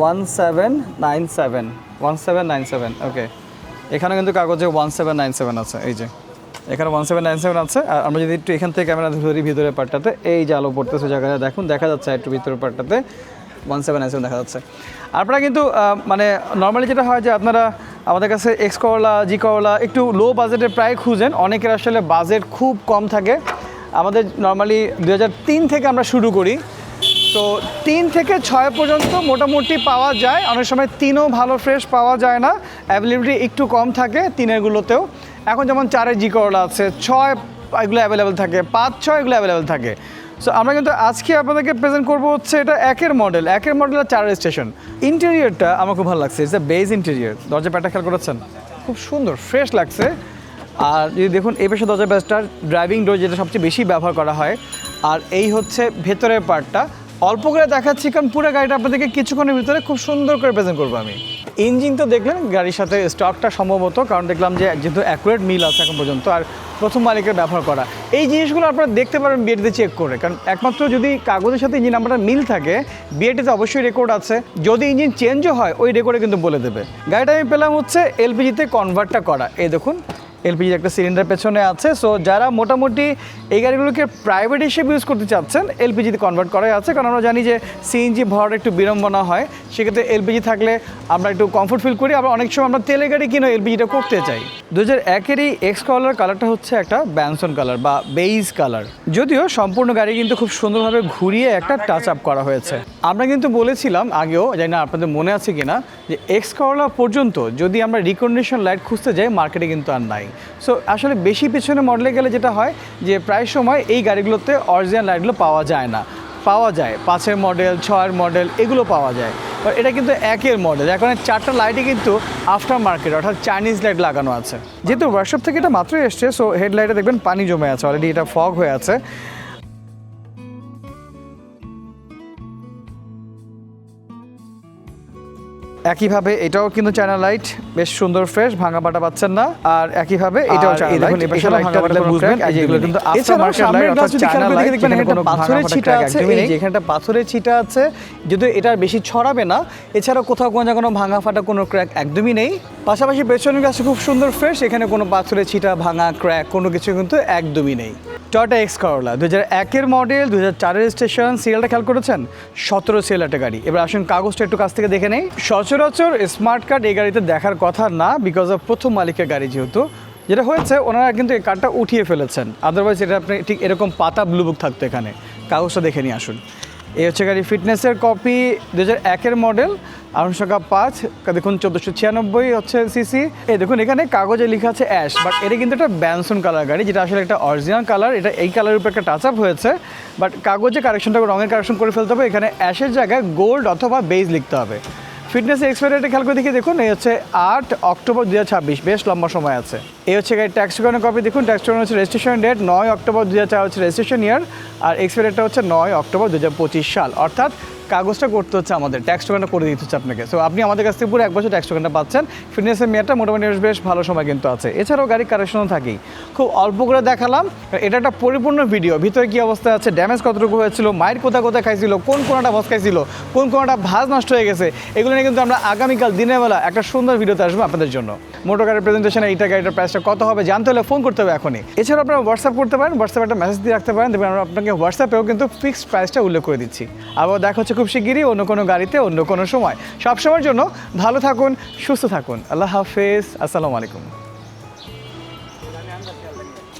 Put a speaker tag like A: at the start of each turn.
A: One seven nine seven one seven nine seven okay এখানে কিন্তু কাগজে ওয়ান সেভেন নাইন সেভেন আছে, এই যে। এখানে ওয়ান সেভেন সেভেন আছে, আর আমরা যদি একটু এখান থেকে ক্যামেরা ধরি ভিতরের পার্টটাতে, এই যে আলো পড়তেছে জায়গাটা, দেখুন, দেখা যাচ্ছে একটু ভিতরের পার্টটাতে ওয়ান সেভেন নাইন সেভেন দেখা যাচ্ছে। আপনারা কিন্তু মানে নর্মালি যেটা হয় যে আপনারা আমাদের কাছে এক্স করলা জি করলা, একটু লো বাজেটে প্রায় খুঁজেন, অনেকের আসলে বাজেট খুব কম থাকে। আমাদের নর্মালি দু হাজার তিন থেকে আমরা শুরু করি। তো তিন থেকে ছয় পর্যন্ত মোটামুটি পাওয়া যায়। অনেক সময় তিনও ভালো ফ্রেশ পাওয়া যায় না। অ্যাভেলেবিলিটি একটু কম থাকে তিনেরগুলোতেও। এখন যেমন চারের জি করলা আছে, ছয় এগুলো অ্যাভেলেবেল থাকে, পাঁচ, ছয় এগুলো অ্যাভেলেবেল থাকে। সো আমরা কিন্তু আজকে আপনাদেরকে প্রেজেন্ট করব হচ্ছে এটা একের মডেল একের মডেল আর চারের স্টেশন ইন্টেরিয়রটা আমার খুব ভালো লাগছে। ইটস এ বেজ ইন্টেরিয়র দরজা প্যাটা খেয়াল করেছেন? খুব সুন্দর ফ্রেশ লাগছে। আর যদি দেখুন, এই পাশে দরজা ব্যাসটার ড্রাইভিং ডোর যেটা সবচেয়ে বেশি ব্যবহার করা হয়। আর এই হচ্ছে ভেতরের পার্টটা অল্প করে দেখাচ্ছি, কারণ পুরো গাড়িটা আপনাদেরকে কিছুক্ষণের ভিতরে খুব সুন্দর করে প্রেজেন্ট করব আমি। ইঞ্জিন তো দেখলেন, গাড়ির সাথে স্টকটা সম্ভবত, কারণ দেখলাম যে যেহেতু অ্যাকুরেট মিল আছে এখন পর্যন্ত, আর প্রথম মালিকের ব্যবহার করা। এই জিনিসগুলো আপনারা দেখতে পারবেন বিএটিতে চেক করে, কারণ একমাত্র যদি কাগজের সাথে ইঞ্জিন নাম্বারটা মিল থাকে বিএটিতে অবশ্যই রেকর্ড আছে। যদি ইঞ্জিন চেঞ্জও হয়, ওই রেকর্ডে কিন্তু বলে দেবে। গাড়িটা আমি পেলাম হচ্ছে এলপিজিতে কনভার্টটা করা। এই দেখুন এলপিজির একটা সিলিন্ডার পেছনে আছে। সো যারা মোটামুটি এই গাড়িগুলোকে প্রাইভেট হিসেবে ইউজ করতে চাচ্ছেন, এলপিজিতে কনভার্ট করাই আছে। কারণ আমরা জানি যে সিএনজি ভরার একটু বিড়ম্বনা হয়। সেক্ষেত্রে এলপিজি থাকলে আমরা একটু কমফোর্ট ফিল করি। আবার অনেক সময় আমরা তেলের গাড়ি কিনে এলপিজিটা করতে চাই। দু হাজার একেরই এক্স কালার কালারটা হচ্ছে একটা ব্যানসন কালার বা বেইজ কালার যদিও সম্পূর্ণ গাড়ি কিন্তু খুব সুন্দরভাবে ঘুরিয়ে একটা টাচ আপ করা হয়েছে। আমরা কিন্তু বলেছিলাম আগেও, জানি না আপনাদের মনে আছে কিনা, যে এক্স করলা পর্যন্ত যদি আমরা রিকন্ডিশন লাইট খুঁজতে যাই মার্কেটে কিন্তু আর নাই। সো আসলে বেশি পিছনে মডেলে গেলে যেটা হয় যে প্রায় সময় এই গাড়িগুলোতে অরিজিনাল লাইটগুলো পাওয়া যায় না। পাওয়া যায়, পাঁচের মডেল ছয়ের মডেল এগুলো পাওয়া যায়। But এটা কিন্তু একের মডেল এখন চারটা লাইটই কিন্তু আফটার মার্কেট অর্থাৎ চাইনিজ লাইট লাগানো আছে। যেহেতু ওয়ার্কশপ থেকে এটা মাত্রই এসছে সো হেডলাইটে দেখবেন পানি জমে আছে। অলরেডি এটা ফগ হয়ে আছে। একইভাবে এটাও কিন্তু চায়না লাইট বেশ সুন্দর ফ্রেশ ভাঙা বাটা পাচ্ছেন না। আর একইভাবে এটাও চায়না লাইট
B: এই পাশে লাইটটা বুঝবেন, এই কিন্তু অর্থাৎ
A: এখানে পাথরের ছিটা আছে এই যে এখানটা পাথরের ছিটা আছে যদি এটা বেশি ছড়াবে না এছাড়া কোথাও কোনো কোনো ভাঙা ফাটা কোনো ক্র্যাক একদমই নেই। পাশাপাশি পেছনের কাছে খুব সুন্দর ফ্রেশ এখানে কোনো পাথরের ছিটা ভাঙা ক্র্যাক কোনো কিছু কিন্তু একদমই নেই। টয়টা এক্স করলা দু হাজার একের মডেল দু হাজার চারের স্টেশন সিরিয়ালটা খেয়াল করেছেন? সতেরো সিরিয়াল একটা গাড়ি। এবার আসুন কাগজটা একটু কাছ থেকে দেখে নেই। সচরাচর স্মার্ট কার্ড এই গাড়িতে দেখার কথা না বিকজ অফ প্রথম মালিকের গাড়ি যেহেতু, যেটা হয়েছে, ওনারা কিন্তু এই কার্ডটা উঠিয়ে ফেলেছেন। আদারওয়াইজ এটা আপনি ঠিক এরকম পাতা ব্লু বুক থাকতো এখানে। কাগজটা দেখে নিয়ে আসুন। এই হচ্ছে গাড়ি ফিটনেসের কপি দু হাজার একের মডেল সংখ্যা পাঁচ, দেখুন চোদ্দোশো ছিয়ানব্বই হচ্ছে সিসি এই দেখুন, এখানে কাগজে লেখা আছে অ্যাশ বাট এটা কিন্তু একটা ব্যানসন কালার গাড়ি, যেটা আসলে একটা অরিজিনাল কালার এটা এই কালারের উপর একটা টাচ আপ হয়েছে বাট কাগজে কারেকশনটা রঙের কারেকশন করে ফেলতে হবে, এখানে অ্যাশের জায়গায় গোল্ড অথবা বেজ লিখতে হবে। ফিটনেস এক্সপায়ারিটা খেয়াল করে দেখে দেখুন, এই হচ্ছে আট অক্টোবর দু ছাব্বিশ। বেশ লম্বা সময় আছে। এই হচ্ছে গাড়ি ট্যাক্স টোকানের কপি দেখুন ট্যাক্স টোকান হচ্ছে রেজিস্ট্রেশন ডেট নয় অক্টোবর দু হাজার চার হচ্ছে রেজিস্ট্রেশন ইয়ার আর এক্সপায়ারিটা হচ্ছে নয় অক্টোবর দু সাল। অর্থাৎ কাগজটা করতে হচ্ছে আমাদের ট্যাক্স টোকানটা করে দিতে হচ্ছে আপনাকে। সো আপনি আমাদের কাছ থেকে পুরো এক বছর ট্যাক্স টোকানটা পাচ্ছেন। ফিটনেসের মেয়াদটা মোটামুটি বেশ ভালো সময় কিন্তু আছে। এছাড়াও গাড়ির কারেকশনও থাকেই। খুব অল্প করে দেখালাম। এটা একটা পরিপূর্ণ ভিডিও ভিতরে কী অবস্থা আছে ড্যামেজ কতটুকু হয়েছিল, মায়ের কোথা কোথায় খাইছিল, কোন কোনটা ভস খাইছিল, কোন কোনটা ভাজ নষ্ট হয়ে গেছে, এগুলো নিয়ে কিন্তু আমরা আগামীকাল দিনের বেলা একটা সুন্দর ভিডিওতে আসব আপনাদের জন্য। মোটর গাড়ির প্রেজেন্টেশনে এইটা গাড়িটার প্রাইসটা কত হবে জানতে হলে ফোন করতে হবে এখনই। এছাড়াও আপনারা হোয়াটসঅ্যাপ করতে পারেন হোয়াটসঅ্যাপে একটা মেসেজ দিয়ে রাখতে পারেন। দেখবেন আমরা আপনাকে হোয়াটসঅ্যাপেও কিন্তু ফিক্সড প্রাইসটা উল্লেখ করে দিচ্ছি। আবার দেখা হচ্ছে খুব শিগগিরই অন্য কোনো গাড়িতে, অন্য কোনো সময়। সব সময়ের জন্য ভালো থাকুন, সুস্থ থাকুন। আল্লাহ হাফেজ। আসসালামু আলাইকুম।